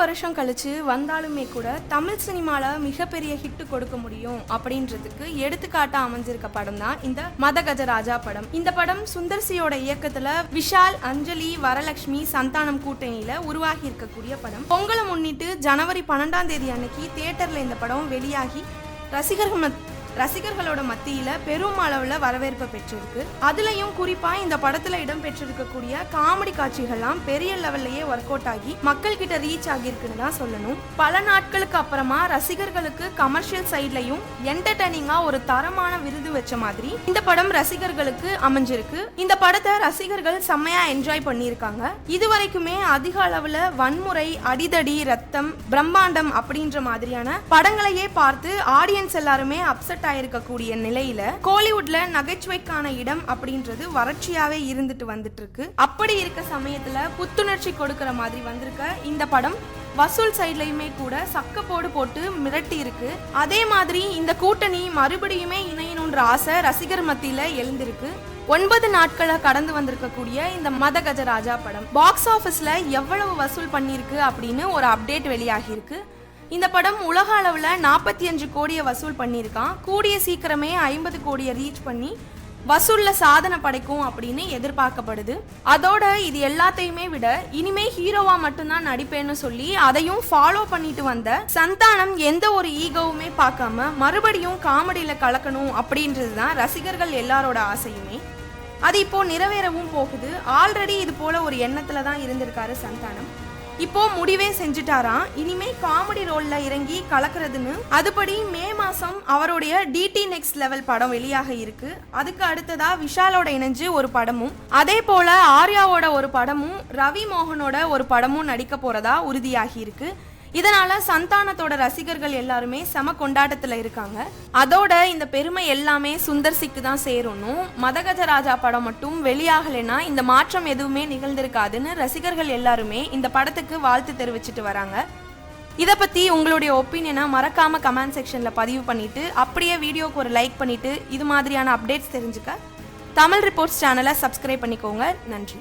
வருஷம் கழிச்சு வந்தாலுமே கூட தமிழ் சினிமால மிகப்பெரிய ஹிட் கொடுக்க முடியும் அப்படின்றதுக்கு எடுத்துக்காட்டா அமைஞ்சிருக்க படம் தான் இந்த மதகஜராஜா படம். இந்த படம் சுந்தர்சியோட இயக்கத்துல விஷால் அஞ்சலி வரலட்சுமி சந்தானம் கூட்டணியில உருவாகி இருக்கக்கூடிய படம். பொங்கலை முன்னிட்டு ஜனவரி பன்னெண்டாம் தேதி அன்னைக்கு தியேட்டர்ல இந்த படம் வெளியாகி ரசிகர்கள் மத்- ரசிகர்களோட மத்தியில பெரும் அளவுல வரவேற்பை பெற்றிருக்கு. அதுலயும் குறிப்பா இந்த படத்துல இடம் பெற்றிருக்கக்கூடிய காமெடி காட்சிகள்லாம் பெரிய லெவல்லையே ஒர்க் அவுட் ஆகி மக்கள் கிட்ட ரீச் ஆகியிருக்குன்னு தான் சொல்லணும். பல நாட்களுக்கு அப்புறமா ரசிகர்களுக்கு கமர்ஷியல் சைட்லயும் என்டர்டைனிங்கா ஒரு தரமான விருது வச்ச மாதிரி இந்த படம் ரசிகர்களுக்கு அமைஞ்சிருக்கு. இந்த படத்தை ரசிகர்கள் செம்மையா என்ஜாய் பண்ணியிருக்காங்க. இது வரைக்குமே அதிக அளவுல வன்முறை அடிதடி ரத்தம் பிரம்மாண்டம் அப்படின்ற மாதிரியான படங்களையே பார்த்து ஆடியன்ஸ் எல்லாருமே அப்செட் ஆயிருக்கக்கூடிய நிலையில கோலிவுட்ல நகைச்சுவைக்கான இடம் அப்படின்றது வறட்சியாவே இருந்துட்டு வந்துட்டு இருக்கு அப்படி இருக்க சமயத்துல புத்துணர்ச்சி கொடுக்கிற மாதிரி வந்திருக்க இந்த படம் வசூல் சைட்லயுமே கூட சக்கப்போடு போட்டு மிரட்டி இருக்கு அதே மாதிரி இந்த கூட்டணி மறுபடியுமே இணையணுன்ற ஆசை ரசிகர் மத்தியில எழுந்திருக்கு. ஒன்பது நாட்களை கடந்து வந்திருக்கக்கூடிய இந்த மத கஜராஜா படம். பாக்ஸ் ஆஃபீஸ்ல எவ்வளவு வசூல் பண்ணியிருக்கு அப்படின்னு ஒரு அப்டேட் வெளியாகியிருக்கு. இந்த படம் உலக அளவில் நாற்பத்தி அஞ்சு கோடியை வசூல் பண்ணியிருக்கான். கூடிய சீக்கிரமே ஐம்பது கோடியை ரீச் பண்ணி வசூலில் சாதனை படைக்கும் அப்படின்னு எதிர்பார்க்கப்படுது. அதோட இது எல்லாத்தையுமே விட இனிமே ஹீரோவா மட்டும்தான் நடிப்பேன்னு சொல்லி அதையும் ஃபாலோ பண்ணிட்டு வந்த சந்தானம் எந்த ஒரு ஈகோவுமே பார்க்காம மறுபடியும் காமெடியில கலக்கணும் அப்படின்றது தான் ரசிகர்கள் எல்லாரோட ஆசையுமே. அது இப்போ நிறைவேறவும் போகுது. ஆல்ரெடி இது போல ஒரு எண்ணத்துல தான் இருந்திருக்காரு சந்தானம். இப்போ முடிவே செஞ்சுட்டாராம். இனிமே காமெடி ரோல்ல இறங்கி கலக்கிறதுன்னு. அதுபடி மே மாசம் அவருடைய டிடி நெக்ஸ்ட் லெவல் படம் வெளியாக இருக்கு. அதுக்கு அடுத்ததா விஷாலோட இணைஞ்சு ஒரு படமும் அதே போல ஆர்யாவோட ஒரு படமும் ரவி மோகனோட ஒரு படமும் நடிக்க போறதா உறுதியாகி இருக்கு. இதனால சந்தானத்தோட ரசிகர்கள் எல்லாருமே செம கொண்டாட்டத்துல இருக்காங்க. அதோட இந்த பெருமை எல்லாமே சுந்தர்சிக்கு தான் சேரணும். மதகஜ ராஜா படம் மட்டும் வெளியாகலைன்னா இந்த மாற்றம் எதுவுமே நிகழ்ந்திருக்காதுன்னு ரசிகர்கள் எல்லாருமே இந்த படத்துக்கு வாழ்த்து தெரிவிச்சிட்டு வராங்க. இதை பற்றி உங்களுடைய ஒப்பீனியனை மறக்காம கமெண்ட் செக்ஷனில் பதிவு பண்ணிட்டு அப்படியே வீடியோக்கு ஒரு லைக் பண்ணிட்டு இது மாதிரியான அப்டேட்ஸ் தெரிஞ்சுக்க. தமிழ் ரிப்போர்ட்ஸ் சேனலை சப்ஸ்கிரைப் பண்ணிக்கோங்க. நன்றி.